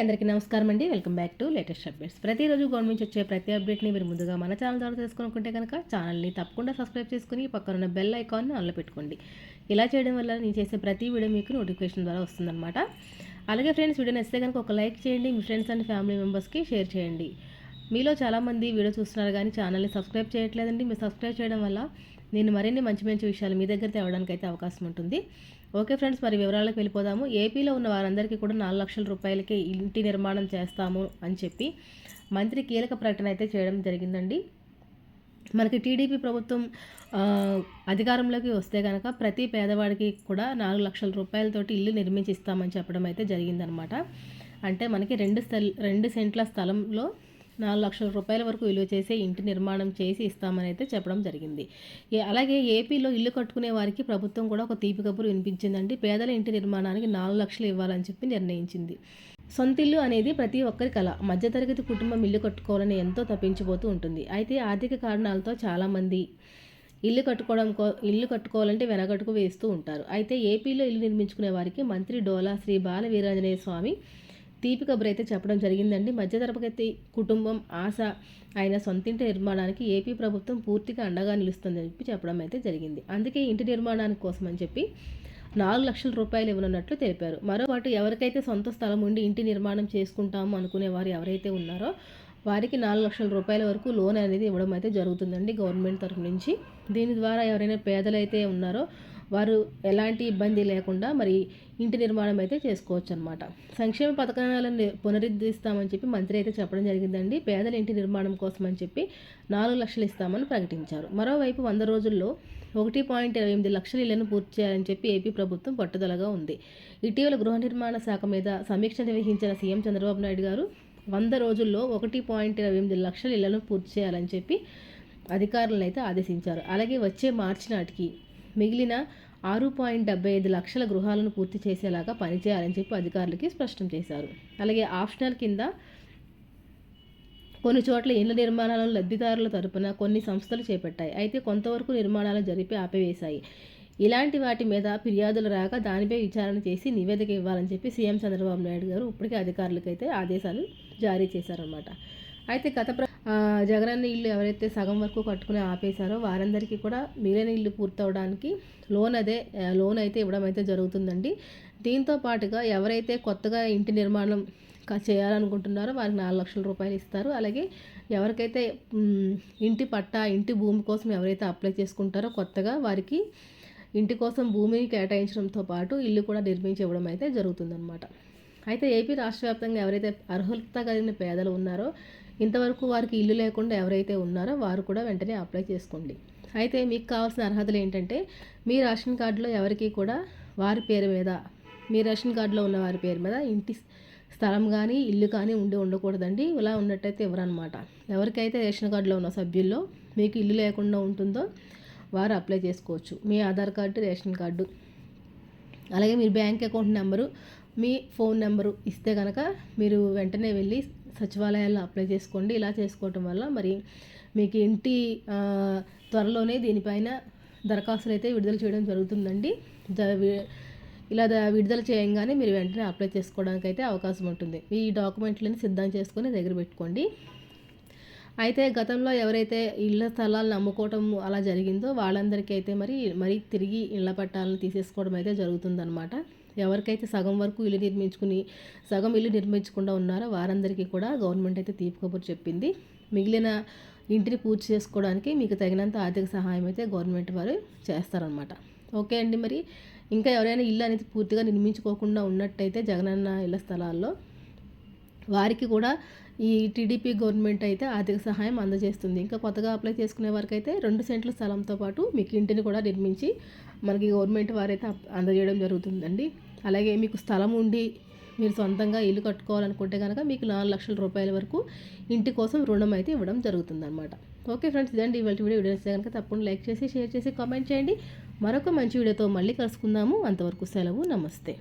అందరికీ నమస్కారం అండి. Welcome back to latest updates. ప్రతిరోజు గవర్నమెంట్ వచ్చే ప్రతి అప్డేట్ని మీరు ముందుగా మన ఛానల్ ద్వారా తెలుసుకుంటే కనుక ఛానల్ని తప్పకుండా సబ్స్క్రైబ్ చేసుకుని పక్కన బెల్ ఐకాన్ని ఆన్లో పెట్టుకోండి. ఇలా చేయడం వల్ల నేను చేసే ప్రతి వీడియో మీకు నోటిఫికేషన్ ద్వారా వస్తుందన్నమాట. అలాగే ఫ్రెండ్స్ వీడియో నచ్చితే కనుక ఒక లైక్ చేయండి మీ ఫ్రెండ్స్ అండ్ ఫ్యామిలీ మెంబర్స్కి షేర్ చేయండి. మీలో చాలామంది వీడియో చూస్తున్నారు కానీ ఛానల్ని సబ్స్క్రైబ్ చేయట్లేదండి. మీరు సబ్స్క్రైబ్ చేయడం వల్ల నేను మరిన్ని మంచి మంచి విషయాలు మీ దగ్గర తేవడానికి అయితే అవకాశం ఉంటుంది. ఓకే ఫ్రెండ్స్ మరి వివరాలకు వెళ్ళిపోదాము. ఏపీలో ఉన్న వారందరికీ కూడా నాలుగు లక్షల రూపాయలకి ఇంటి నిర్మాణం చేస్తాము అని చెప్పి మంత్రి కీలక ప్రకటన అయితే చేయడం జరిగిందండి. మనకి టీడీపీ ప్రభుత్వం అధికారంలోకి వస్తే కనుక ప్రతి పేదవాడికి కూడా నాలుగు లక్షల రూపాయలతోటి ఇల్లు నిర్మించి ఇస్తామని చెప్పడం అయితే జరిగిందనమాట. అంటే మనకి రెండు స్థల రెండు సెంట్ల స్థలంలో నాలుగు లక్షల రూపాయల వరకు విలువ చేసే ఇంటి నిర్మాణం చేసి ఇస్తామని అయితే చెప్పడం జరిగింది. అలాగే ఏపీలో ఇల్లు కట్టుకునే వారికి ప్రభుత్వం కూడా ఒక తీపి కబురు వినిపించిందండి. పేదల ఇంటి నిర్మాణానికి నాలుగు లక్షలు ఇవ్వాలని చెప్పి నిర్ణయించింది. సొంతిల్లు అనేది ప్రతి ఒక్కరి కళ. మధ్యతరగతి కుటుంబం ఇల్లు కట్టుకోవాలని ఎంతో తప్పించిపోతూ ఉంటుంది. అయితే ఆర్థిక కారణాలతో చాలామంది ఇల్లు కట్టుకోవడం కో ఇల్లు కట్టుకోవాలంటే వెనకట్టుకు వేస్తూ ఉంటారు. అయితే ఏపీలో ఇల్లు నిర్మించుకునే వారికి మంత్రి డోలా శ్రీ బాల వీరాంజనేయ స్వామి తీపి కబురు అయితే చెప్పడం జరిగిందండి. మధ్యతరగతి కుటుంబం ఆశ ఆయన సొంతింటి నిర్మాణానికి ఏపీ ప్రభుత్వం పూర్తిగా అండగా నిలుస్తుందని చెప్పి చెప్పడం అయితే జరిగింది. అందుకే ఇంటి నిర్మాణానికి కోసం అని చెప్పి నాలుగు లక్షల రూపాయలు ఇవ్వనున్నట్లు తెలిపారు. మరోపాటు ఎవరికైతే సొంత స్థలం ఉండి ఇంటి నిర్మాణం చేసుకుంటాము అనుకునే వారు ఎవరైతే ఉన్నారో వారికి నాలుగు లక్షల రూపాయల వరకు లోన్ అనేది ఇవ్వడం అయితే జరుగుతుందండి గవర్నమెంట్ తరఫు నుంచి. దీని ద్వారా ఎవరైనా పేదలైతే ఉన్నారో వారు ఎలాంటి ఇబ్బంది లేకుండా మరి ఇంటి నిర్మాణం అయితే చేసుకోవచ్చు అనమాట సంక్షేమ పథకాలను పునరుద్ధరిస్తామని చెప్పి మంత్రి అయితే చెప్పడం జరిగిందండి. పేదల ఇంటి నిర్మాణం కోసం అని చెప్పి నాలుగు లక్షలు ఇస్తామని ప్రకటించారు. మరోవైపు వంద రోజుల్లో ఒకటి పాయింట్ ఇరవై ఎనిమిది లక్షల ఇళ్ళను పూర్తి చేయాలని చెప్పి ఏపీ ప్రభుత్వం పట్టుదలగా ఉంది. ఇటీవల గృహ నిర్మాణ శాఖ మీద సమీక్ష నిర్వహించిన సీఎం చంద్రబాబు నాయుడు గారు వంద రోజుల్లో ఒకటి పాయింట్ ఇరవై ఎనిమిది లక్షల ఇళ్ళను పూర్తి చేయాలని చెప్పి అధికారులను అయితే ఆదేశించారు. అలాగే వచ్చే మార్చి నాటికి మిగిలిన ఆరు పాయింట్ డెబ్బై ఐదు లక్షల గృహాలను పూర్తి చేసేలాగా పనిచేయాలని చెప్పి అధికారులకి స్పష్టం చేశారు. అలాగే ఆప్షనల్ కింద కొన్ని చోట్ల ఇళ్ళ నిర్మాణాలను లబ్ధిదారుల తరపున కొన్ని సంస్థలు చేపట్టాయి. అయితే కొంతవరకు నిర్మాణాలు జరిపి ఆపివేశాయి. ఇలాంటి వాటి మీద ఫిర్యాదులు రాక దానిపై విచారణ చేసి నివేదిక ఇవ్వాలని చెప్పి సీఎం చంద్రబాబు నాయుడు గారు ఇప్పటికే అధికారులకైతే ఆదేశాలు జారీ చేశారన్నమాట. అయితే గత జగనన్న ఇల్లు ఎవరైతే సగం వరకు కట్టుకుని ఆపేశారో వారందరికీ కూడా మిగిలిన ఇల్లు పూర్తవడానికి లోన్ అదే లోన్ అయితే ఇవ్వడం అయితే జరుగుతుందండి. దీంతో పాటుగా ఎవరైతే కొత్తగా ఇంటి నిర్మాణం చేయాలనుకుంటున్నారో వారికి నాలుగు లక్షల రూపాయలు ఇస్తారు. అలాగే ఎవరికైతే ఇంటి పట్టా ఇంటి భూమి కోసం ఎవరైతే అప్లై చేసుకుంటారో కొత్తగా వారికి ఇంటి కోసం భూమిని కేటాయించడంతో పాటు ఇల్లు కూడా నిర్మించి ఇవ్వడం అయితే జరుగుతుందన్నమాట. అయితే ఏపీ రాష్ట్ర వ్యాప్తంగా ఎవరైతే అర్హత కలిగిన పేదలు ఉన్నారో ఇంతవరకు వారికి ఇల్లు లేకుండా ఎవరైతే ఉన్నారో వారు కూడా వెంటనే అప్లై చేసుకోండి. అయితే మీకు కావాల్సిన అర్హతలు ఏంటంటే మీ రేషన్ కార్డులో ఎవరికి కూడా వారి పేరు మీద మీ రేషన్ కార్డులో ఉన్న వారి పేరు మీద ఇంటి స్థలం కానీ ఇల్లు కానీ ఉండి ఉండకూడదండి. ఇలా ఉన్నట్టయితే ఎవరనమాట. ఎవరికైతే రేషన్ కార్డులో ఉన్న సభ్యుల్లో మీకు ఇల్లు లేకుండా ఉంటుందో వారు అప్లై చేసుకోవచ్చు. మీ ఆధార్ కార్డు రేషన్ కార్డు. అలాగే మీ బ్యాంక్ అకౌంట్ నెంబరు మీ ఫోన్ నెంబరు ఇస్తే కనుక మీరు వెంటనే వెళ్ళి సచివాలయాల్లో అప్లై చేసుకోండి. ఇలా చేసుకోవటం వల్ల మరి మీకు ఇంటి త్వరలోనే దీనిపైన దరఖాస్తులు అయితే విడుదల చేయడం జరుగుతుందండి. ఇలా విడుదల చేయంగానే మీరు వెంటనే అప్లై చేసుకోవడానికి అయితే అవకాశం ఉంటుంది. ఈ డాక్యుమెంట్లని సిద్ధం చేసుకొని దగ్గర పెట్టుకోండి. అయితే గతంలో ఎవరైతే ఇళ్ళ స్థలాలను అమ్ముకోవటం అలా జరిగిందో వాళ్ళందరికీ అయితే మరి మరి తిరిగి ఇళ్ళ పట్టాలను తీసేసుకోవడం అయితే జరుగుతుందన్నమాట. ఎవరికైతే సగం వరకు ఇల్లు నిర్మించుకుని సగం ఇల్లు నిర్మించకుండా ఉన్నారో వారందరికీ కూడా గవర్నమెంట్ అయితే తీపి కబుర్ చెప్పింది. మిగిలిన ఇంటిని పూర్తి చేసుకోవడానికి మీకు తగినంత ఆర్థిక సహాయం అయితే గవర్నమెంట్ వారు చేస్తారనమాట ఓకే అండి మరి. ఇంకా ఎవరైనా ఇల్లు అనేది పూర్తిగా నిర్మించుకోకుండా ఉన్నట్టయితే జగనన్న ఇళ్ళ స్థలాల్లో వారికి కూడా ఈ టీడీపీ గవర్నమెంట్ అయితే ఆర్థిక సహాయం అందజేస్తుంది. ఇంకా కొత్తగా అప్లై చేసుకునే వారికి అయితే రెండు సెంట్ల స్థలంతో పాటు మీకు ఇంటిని కూడా నిర్మించి మనకి గవర్నమెంట్ వారైతే అందజేయడం జరుగుతుందండి. అలాగే మీకు స్థలం ఉండి మీరు సొంతంగా ఇల్లు కట్టుకోవాలనుకుంటే కనుక మీకు నాలుగు లక్షల రూపాయల వరకు ఇంటి కోసం రుణం అయితే ఇవ్వడం జరుగుతుందన్నమాట. ఓకే ఫ్రెండ్స్ ఇదండి ఇవాళ వీడియో. వీడియో కనుక తప్పకుండా లైక్ చేసి షేర్ చేసి కామెంట్ చేయండి. మరొక మంచి వీడియోతో మళ్ళీ కలుసుకుందాము. అంతవరకు సెలవు నమస్తే.